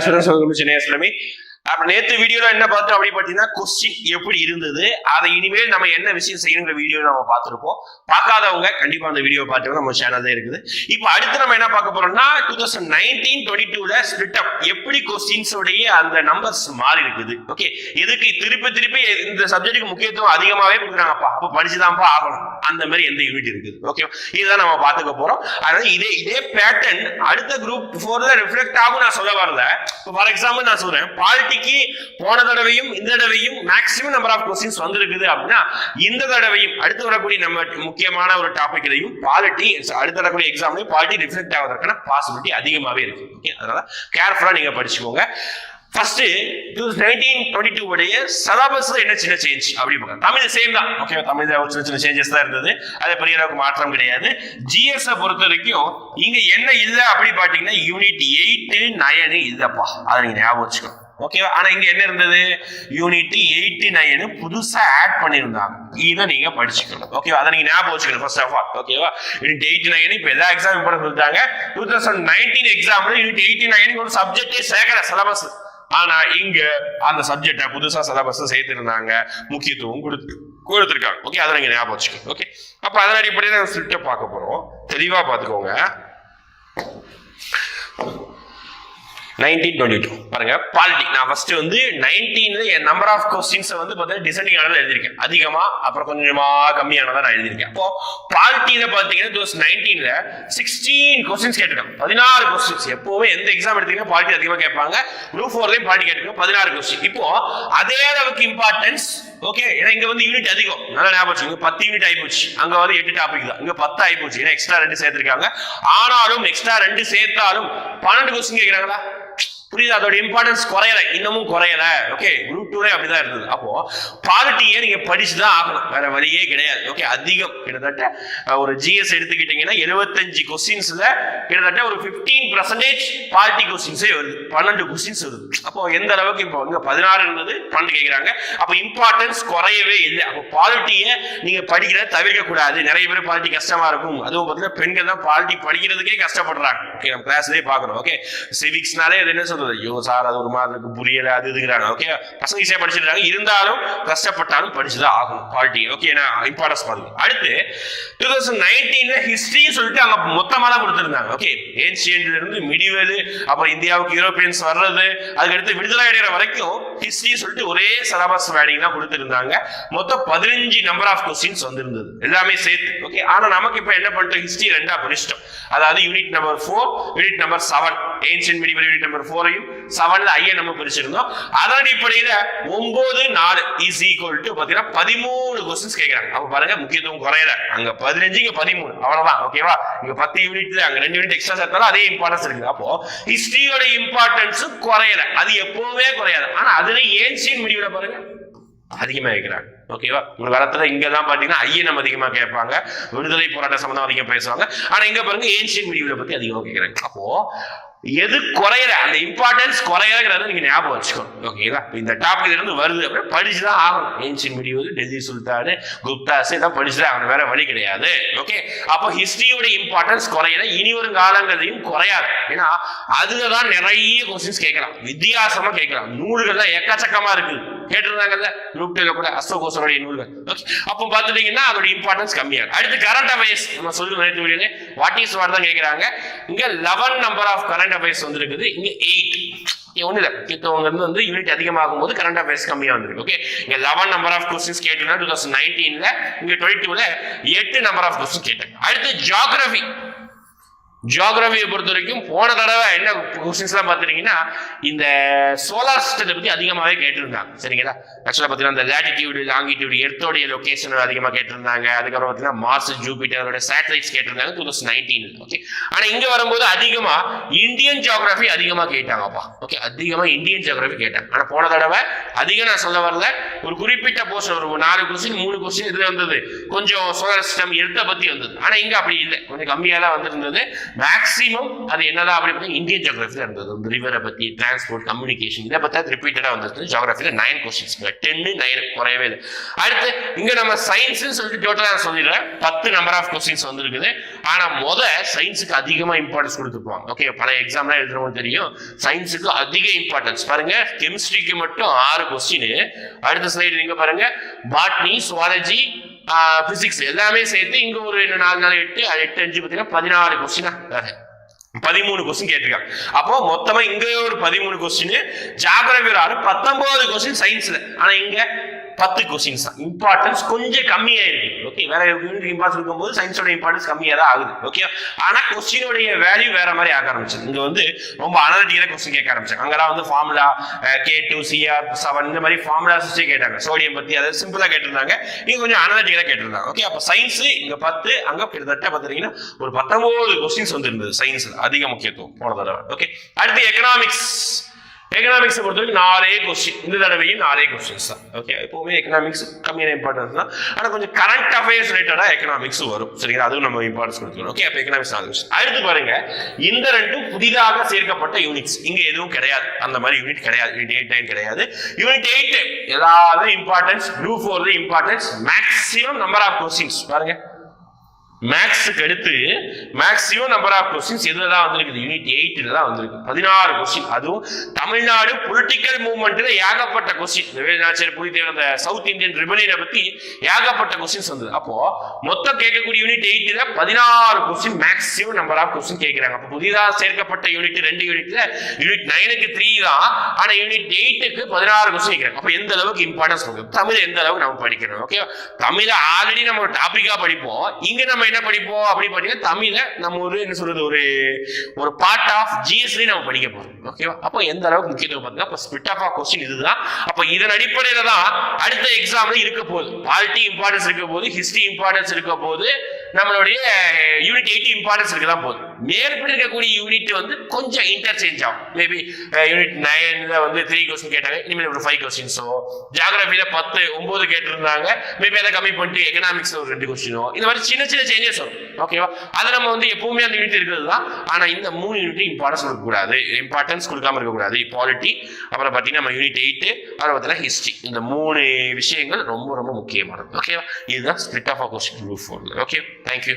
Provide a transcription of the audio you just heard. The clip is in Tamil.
ஹாய் ஸ்டூடெண்ட்ஸ் வெல்கம் டு அப்புறம் நேற்று அப்ப நேத்து வீடியோல என்ன பார்த்தோம் அப்படி பார்த்தீங்கன்னா கொஸ்டின் எப்படி இருந்தது? அதை இனிமேல் நம்ம என்ன விஷயம் செய்யணுங்கிற வீடியோ நம்ம பார்த்துருப்போம். பார்க்காதவங்க கண்டிப்பா அந்த வீடியோ பார்த்து நம்ம சேனல் தான் இருக்குது. இப்போ அடுத்து நம்ம என்ன பார்க்க போறோம்னா டூ தௌசண்ட் நைன்டீன் டுவெண்ட்டி டூல ஸ்பிளிட் அப் எப்படி கொஸ்டின்ஸ் உடைய அந்த நம்பர்ஸ் மாறி இருக்குது. ஓகே இதுக்கு திருப்பி திருப்பி இந்த சப்ஜெக்ட்டுக்கு முக்கியத்துவம் அதிகமாவே கொடுக்குறாங்கப்பா. அப்போ படிச்சுதான்ப்பா ஆகணும். அந்த மாதிரி எந்த யூனிட் இருக்குது. ஓகே இதுதான் நம்ம பார்த்துக்க போறோம். அதனால இதே இதே பேட்டர்ன் அடுத்த குரூப் ஃபோர்ல ரிஃப்ளெக்ட் ஆகும் நான் சொல்ல வரல. ஃபார் எக்ஸாம்பிள் நான் சொல்றேன். நாளைக்கு போன தடவையும் இந்த தடவையும் மேக்ஸிமம் நம்பர் ஆஃப் கொஸ்டின்ஸ் வந்திருக்குது அப்படின்னா இந்த தடவையும் அடுத்து வரக்கூடிய நம்ம முக்கியமான ஒரு டாபிக் இதையும் பாலிட்டி அடுத்து வரக்கூடிய எக்ஸாம்லையும் பாலிட்டி ரிஃப்ளெக்ட் ஆவதற்கான பாசிபிலிட்டி அதிகமாகவே இருக்கு. ஓகே அதனால கேர்ஃபுல்லாக நீங்கள் படிச்சுக்கோங்க. First to nineteen twenty two உடைய சதாபஸ்ல என்ன சின்ன சேஞ்ச் அப்படி தமிழ் சேம் தான். ஓகே தமிழ் சின்ன சின்ன சேஞ்சஸ் தான் இருந்தது. அது பெரிய அளவுக்கு மாற்றம் கிடையாது. ஜிஎஸ் பொறுத்த வரைக்கும் இங்க என்ன இல்லை அப்படி பாத்தீங்கன்னா யூனிட் எயிட் நயனு இல்லப்பா அதை நீங்க ஞாபகம் வச்சுக்கணும். ஓகேவா ஆனா இங்க என்ன இருந்தது? யூனிட் எயிட்டி நைனு புதுசா ஆட் பண்ணியிருந்தாங்க. இதை நீங்க படிச்சுக்கணும். ஓகேவா அதை நீங்க ஞாபகம் வச்சுக்கணும் ஃபர்ஸ்ட் ஆஃப் ஆல் ஓகேவா யூனிட் எயிட்டி நைன் இப்போ எல்லா எக்ஸாம் இப்போ சொல்லிட்டாங்க. டூ தௌசண்ட் நைன்டீன் எக்ஸாம்ல யூனிட் எயிட்டி நைனுக்கு ஒரு சப்ஜெக்டே சேர்க்கல சிலபஸ் ஆனா இங்க அந்த சப்ஜெக்ட புதுசா சிலபஸ் சேர்த்திருந்தாங்க. முக்கியத்துவம் கொடுத்து கொடுத்துருக்காங்க. ஓகே அதை நீங்க ஞாபகம் வச்சுக்கோங்க ஓகே அப்ப அதன் அடிப்படையில் ஸ்கிரிப்டை பார்க்க போறோம். தெளிவா பார்த்துக்கோங்க. நைன்டீன் டுவெண்ட்டி டூ பாருங்க பாலிட்டி நான் ஃபர்ஸ்ட் வந்து நைன்டீன் என் நம்பர் ஆஃப் கொஸ்டின்ஸ் வந்து பார்த்தீங்கன்னா டிசைனிங் ஆனதில் எழுதியிருக்கேன். அதிகமா அப்புறம் கொஞ்சமா கம்மியானதான் நான் எழுதியிருக்கேன். அப்போ பாலிட்டியில பார்த்தீங்கன்னா டூ நைன்டீன்ல சிக்ஸ்டீன் கொஸ்டின்ஸ் கேட்டிருக்கேன். பதினாறு கொஸ்டின்ஸ் எப்பவுமே எந்த எக்ஸாம் எடுத்தீங்கன்னா பாலிட்டி அதிகமாக கேட்பாங்க. குரூப் ஃபோர்லையும் பாலிட்டி கேட்டிருக்கேன். பதினாறு கொஸ்டின் இப்போ அதே அளவுக்கு இம்பார்ட்டன்ஸ் ஓகே ஏன்னா இங்க வந்து யூனிட் அதிகம். நல்லா ஞாபகம் இங்க பத்து யூனிட் ஆயிப்போச்சு. அங்க வந்து எட்டு டாபிக் தான். இங்க பத்து ஆயிப்போச்சு. ஏன்னா எக்ஸ்ட்ரா ரெண்டு சேர்த்திருக்காங்க. ஆனாலும் எக்ஸ்ட்ரா ரெண்டு சேர்த்தாலும் பன்னெண்டு கொஸ்டின் கேட்கிறாங்களா புரியுது? அதோட இம்பார்ட்டன்ஸ் குறையல. இன்னமும் குறையல. ஓகே குரூப் டூலே அப்படிதான் இருந்தது. அப்போ பாலிட்டியை நீங்க படிச்சுதான் ஆகணும். வேற வழியே கிடையாது. ஓகே அதிகம். கிட்டத்தட்ட ஒரு ஜிஎஸ் எடுத்துக்கிட்டீங்கன்னா எழுபத்தஞ்சு கொஸ்டின்ஸ்ல கிட்டத்தட்ட ஒரு பிப்டீன் பர்சன்டேஜ் பாலிட்டி கொஸ்டின்ஸே வருது. பன்னெண்டு கொஸ்டின்ஸ் வருது. அப்போ எந்த அளவுக்கு இப்போ இங்க பதினாறு இருந்தது பன்னெண்டு கேட்கிறாங்க அப்போ இம்பார்ட்டன்ஸ் குறையவே இல்லை. அப்போ பாலிட்டியை நீங்க படிக்கிறத தவிர்க்க கூடாது. நிறைய பேர் பாலிட்டி கஷ்டமா இருக்கும். அதுவும் பார்த்தீங்கன்னா பெண்கள் தான் பாலிட்டி படிக்கிறதுக்கே கஷ்டப்படுறாங்க. ஓகே நம்ம கிளாஸ்லயே பார்க்கணும். ஓகே சிவிக்ஸ்னாலே அது என்ன சொல்றது? ஐயோ சார் அது ஒரு மாதிரி இருக்கு புரியல அது இதுங்கிறாங்க. ஓகே பசங்க ஈஸியா படிச்சிருக்காங்க. இருந்தாலும் கஷ்டப்பட்டாலும் படிச்சுதான் ஆகும் குவாலிட்டி ஓகே நான் இம்பார்ட்டன்ஸ் பாருங்க. அடுத்து டூ தௌசண்ட் நைன்டீன்ல ஹிஸ்டரின்னு சொல்லிட்டு அங்க மொத்தமா தான் கொடுத்துருந்தாங்க ஓகே ஏன்சியன்ட்ல இருந்து மிடிவல் அப்புறம் இந்தியாவுக்கு யூரோப்பியன்ஸ் வர்றது அதுக்கடுத்து விடுதலை அடைகிற வரைக்கும் ஹிஸ்டரி சொல்லிட்டு ஒரே சிலபஸ் வேடிங் தான் கொடுத்துருந்தாங்க. மொத்தம் பதினஞ்சு நம்பர் ஆஃப் கொஸ்டின்ஸ் வந்திருந்தது. எல்லாமே சேர்த்து. ஓகே ஆனா நமக்கு இப்ப என்ன பண்ணிட்டோம்? ஹிஸ்டரி ரெண்டா பிரிச்சிட்டோம். அதாவது unit number four unit number seven ancient medieval unit number ஃபோரையும் செவன்ல ஐயை நம்ம பிரிச்சிருந்தோம். அதன் அடிப்படையில ஒன்பது நாலு இஸ் ஈக்குவல் டு பாத்தீங்கன்னா பதிமூணு கொஸ்டின்ஸ் கேட்குறாங்க அப்ப பாருங்க முக்கியத்துவம் குறையல. அங்க பதினஞ்சு இங்க பதிமூணு. அவ்வளவுதான் ஓகேவா இங்க பத்து யூனிட் அங்க ரெண்டு யூனிட் எக்ஸ்ட்ரா சேர்த்தாலும் அதே இம்பார்ட்டன்ஸ் இருக்குது. அப்போ ஹிஸ்டரியோட இம்பார்ட்டன்ஸ் குறையல. அது எப்பவுமே குறையாது. ஆனா அதுல ஏன்சியன் முடிவுல பாருங்க அதிகமாக இருக்கிறாங்க ஓகேவா உங்க காலத்துல இங்க தான் பாத்தீங்கன்னா ஐயனம் அதிகமா கேட்பாங்க. விடுதலை போராட்ட சம்பந்தம் அதிகம் பேசுவாங்க. ஆனா இங்க பாருங்க ஏன்சியன் முடிவுல பத்தி அதிகமா கேட்கிறாங்க அப்போ எது குறையல அந்த இம்பார்ட்டன்ஸ் குறையிறங்கிறத நீங்க ஞாபகம் வச்சுக்கணும் ஓகேங்களா இந்த டாபிக் இருந்து வருது அப்படியே படிச்சுதான் ஆகணும். ஏன்சியன் முடிவு டெல்லி சுல்தானு குப்தாஸ் இதான் படிச்சுதான் ஆகணும். வேற வழி கிடையாது. ஓகே அப்போ ஹிஸ்டரியோட இம்பார்ட்டன்ஸ் குறையல. இனி வரும் காலங்களையும் குறையாது. ஏன்னா அதுலதான் நிறைய கொஸ்டின்ஸ் கேட்கலாம். வித்தியாசமா கேட்கலாம். நூல்கள் தான் எக்கச்சக்கமா இருக்குது. கேட்டிருந்தாங்கல்ல? குரூப் கூட அஸ்தகோசருடைய நூல்கள். ஓகே அப்போ பார்த்துட்டீங்கன்னா அதோட இம்பார்ட்டன்ஸ் கம்மியாகும் அடுத்து கரண்ட் அஃபேர்ஸ் நம்ம சொல்லி நேற்று வீடியோல வாட் இஸ் வாட் தான் கேட்குறாங்க. இங்கே eleven number of current affairs வந்துருக்குது. இங்கே எயிட் ஒன்றும் இல்லை. இப்போ வந்து யூனிட் அதிகமாகும் போது கரண்ட் அஃபேர்ஸ் கம்மியாக வந்திருக்கு. ஓகே இங்கே லெவன் நம்பர் ஆஃப் கொஸ்டின்ஸ் கேட்டீங்கன்னா டூ தௌசண்ட் நைன்டீனில் இங்கே டுவெண்ட்டி டூவில் எட்டு நம்பர் ஆஃப் கொஸ்டின் கேட்டாங்க அடுத்து ஜியாகிரபி ஜியாகிரபியை பொறுத்த வரைக்கும் போன தடவை என்ன கொஸ்டின்ஸ்லாம் பார்த்துட்டீங்கன்னா இந்த சோலார் சிஸ்டத்தை பற்றி அதிகமாகவே கேட்டிருந்தாங்க. சரிங்களா? ஆக்சுவலாக பார்த்தீங்கன்னா இந்த லேட்டிடியூடு லாங்கிடியூடு எர்த்தோடைய லொக்கேஷன் அதிகமாக கேட்டிருந்தாங்க. அதுக்கப்புறம் பார்த்தீங்கன்னா மார்ஸ் ஜூபிட்டரோட சேட்டலைட்ஸ் கேட்டிருந்தாங்க டூ தௌசண்ட் நைன்டீன் ஓகே ஆனால் இங்கே வரும்போது அதிகமாக இந்தியன் ஜியாகிரபி அதிகமாக கேட்டாங்கப்பா. ஓகே அதிகமாக இந்தியன் ஜியாகிரபி கேட்டாங்க. ஆனால் போன தடவை அதிகம் நான் சொல்ல வரல. ஒரு குறிப்பிட்ட போர்ஷன் ஒரு நாலு கொஸ்டின் மூணு கொஸ்டின் இது வந்தது. கொஞ்சம் சோலார் சிஸ்டம் எர்த்தை பற்றி வந்தது. ஆனால் இங்கே அப்படி இல்லை. கொஞ்சம் கம்மியாக தான் வந்திருந்தது. மேக்ஸிமம் அது என்னதான் அப்படி இந்தியன் ஜியோகிராஃபியில் இருந்தது. இந்த ரிவரை பற்றி டிரான்ஸ்போர்ட் கம்யூனிகேஷன் இதை பற்றி ரிப்பீட்டடாக வந்துருச்சு ஜியோகிராஃபியில் நைன் கொஸ்டின்ஸ் டென்னு நைன் குறையவே இல்லை. அடுத்து இங்கே நம்ம சயின்ஸ்னு சொல்லிட்டு டோட்டலாக நான் சொல்லிடுறேன். பத்து நம்பர் ஆஃப் கொஸ்டின்ஸ் வந்துருக்குது. ஆனால் முத சயின்ஸுக்கு அதிகமாக இம்பார்ட்டன்ஸ் கொடுத்துருப்பாங்க. ஓகே பல எக்ஸாம்லாம் எழுதுறவங்க தெரியும். சயின்ஸுக்கு அதிக இம்பார்ட்டன்ஸ் பாருங்க கெமிஸ்ட்ரிக்கு மட்டும் ஆறு கொஸ்டின் அடுத்த ஸ்லைடு நீங்க பாருங்க. பாட்னி சுவாலஜி பிசிக்ஸ் எல்லாமே சேர்த்து இங்க ஒரு ரெண்டு நாலு நாள் எட்டு எட்டு அஞ்சு பார்த்தீங்கன்னா பதினாறு கொஸ்டினா பதிமூணு கொஸ்டின் கேட்டிருக்காங்க. அப்போ மொத்தமா இங்க ஒரு பதிமூணு கொஸ்டின் ஜாகிரபி ஒரு ஆறு பத்தொன்பது கொஸ்டின் சயின்ஸ்ல ஆனா இங்க பத்து கொஸ்டின்ஸ் தான். இம்பார்ட்டன்ஸ் கொஞ்சம் கம்மியாயிருக்கு ஓகே வேற யூனிட் இம்பார்ட்டன்ஸ் இருக்கும்போது சயின்ஸோட இம்பார்ட்டன்ஸ் கம்மியாக தான் ஆகுது. ஓகே ஆனால் கொஸ்டினுடைய வேல்யூ வேற மாதிரி ஆக ஆரம்பிச்சது. இங்கே வந்து ரொம்ப அனலிட்டிக்கலா கொஸ்டின் கேட்க ஆரம்பிச்சாங்க அங்கெல்லாம் வந்து formula K two CR seven இந்த மாதிரி ஃபார்முலாஸ் வச்சே கேட்டாங்க. சோடியம் பற்றி அதை சிம்பிளாக கேட்டிருந்தாங்க. இங்கே கொஞ்சம் அனலிட்டிக்கலா கேட்டிருந்தாங்க. ஓகே அப்போ சயின்ஸ் இங்கே பத்து அங்கே கிட்டத்தட்ட பார்த்துட்டீங்கன்னா ஒரு பத்தொம்போது கொஸ்டின்ஸ் வந்து இருந்தது சயின்ஸில் அதிக முக்கியத்துவம். போன தடவை. ஓகே அடுத்து எக்கனாமிக்ஸ் எக்கனாமிக்ஸ் பொறுத்த வரைக்கும் நாலே கொஸ்டின் இந்த தடவையும் நாலே கொஸ்டின்ஸ் தான். ஓகே எப்பவுமே எக்கனாமிக்ஸ் கம்மியான இம்பார்ட்டன்ஸ் தான். ஆனால் கொஞ்சம் கரண்ட் அஃபேர்ஸ் ரிலேட்டடாக எக்கனாமிக்ஸ் வரும். சரிங்களா? அதுவும் நம்ம இம்பார்ட்டன்ஸ் கொடுத்துக்கணும். ஓகே அப்போ எக்கனாமிக்ஸ் நாலு கொஸ்டின் அடுத்து பாருங்க. இந்த ரெண்டும் புதிதாக சேர்க்கப்பட்ட யூனிட்ஸ் இங்கே எதுவும் கிடையாது. அந்த மாதிரி யூனிட் கிடையாது. யூனிட் எயிட் நைன் கிடையாது. யூனிட் எயிட் எல்லாமே importance group four importance maximum number of questions பாருங்க. மேக்ஸுக்கு அடுத்து மேக்ஸிமம் நம்பர் ஆஃப் கொஸ்டின்ஸ் இதில் தான் வந்திருக்குது? யூனிட் எயிட்டில் தான் வந்திருக்கு. பதினாறு கொஸ்டின் அதுவும் தமிழ்நாடு பொலிட்டிக்கல் மூவ்மெண்ட்டில் ஏகப்பட்ட கொஸ்டின் வேலுநாச்சியர் தேவை அந்த சவுத் இந்தியன் ரிபனியனை பற்றி ஏகப்பட்ட கொஸ்டின்ஸ் வந்தது. அப்போ மொத்தம் கேட்கக்கூடிய யூனிட் எயிட்டில் பதினாறு question maximum number of question கேட்குறாங்க. அப்போ புதிதாக சேர்க்கப்பட்ட யூனிட் ரெண்டு யூனிட்ல யூனிட் நைனுக்கு த்ரீ தான். ஆனால் யூனிட் எயிட்டுக்கு பதினாறு கொஸ்டின் கேட்குறாங்க. அப்போ எந்த அளவுக்கு இம்பார்ட்டன்ஸ் கொடுக்கும் தமிழ் எந்த அளவுக்கு நம்ம படிக்கிறோம்? ஓகே தமிழை ஆல்ரெடி நம்ம டாப்பிக்காக படிப்போம். இங்கே நம்ம என்ன படிப்போம் அப்படி பார்த்தீங்கன்னா தமிழை நம்ம ஒரு என்ன சொல்றது ஒரு ஒரு பார்ட் ஆஃப் ஜிஎஸ்டி நம்ம படிக்க போறோம். ஓகேவா அப்போ எந்த அளவுக்கு முக்கியத்துவம் பார்த்தீங்கன்னா அப்போ ஸ்பிட் ஆஃப் கொஸ்டின் இதுதான். அப்போ இதன் அடிப்படையில தான் அடுத்த எக்ஸாம்ல இருக்க போகுது. பாலிட்டி இம்பார்ட்டன்ஸ் இருக்க போது ஹிஸ்டரி இம்பார்ட்டன்ஸ் இருக்க போது நம்மளுடைய யூனிட் எயிட்டி இம்பார்ட்டன்ஸ் இருக்க தான் போகுது. மேற்படி இருக்கக்கூடிய யூனிட் வந்து கொஞ்சம் இன்டர்சேஞ்ச் ஆகும். மேபி யூனிட் நைன்ல வந்து த்ரீ கொஸ்டின் கேட்டாங்க இனிமேல் ஒரு ஃபைவ் கொஸ்டின்ஸோ ஜாகிரபியில பத்து ஒன்பது கேட்டிருந்தாங்க. மேபி அதை கம்மி பண்ணிட்டு எக்கனாமிக்ஸ் ஒரு ரெண்டு கொஸ்டினோ இந்த மாதிரி சின்ன சின்ன சேஞ்சஸ் வரும். ஓகேவா அதை நம்ம வந்து எப்பவுமே அந்த யூனிட் இருக்கிறது தான். ஆனா இந்த மூணு யூனிட் இம்பார்ட்டன்ஸ் கொடுக்கக்கூடாது. இம்பார்ட்டன்ஸ் கொடுக்காம இருக்கக்கூடாது. பாலிட்டி அப்புறம் பார்த்தீங்கன்னா நம்ம யூனிட் எயிட்டு அப்புறம் பார்த்தீங்கன்னா ஹிஸ்ட்ரி இந்த மூணு விஷயங்கள் ரொம்ப ரொம்ப முக்கியமானது. ஓகேவா இதுதான் spirit of question group okay thank you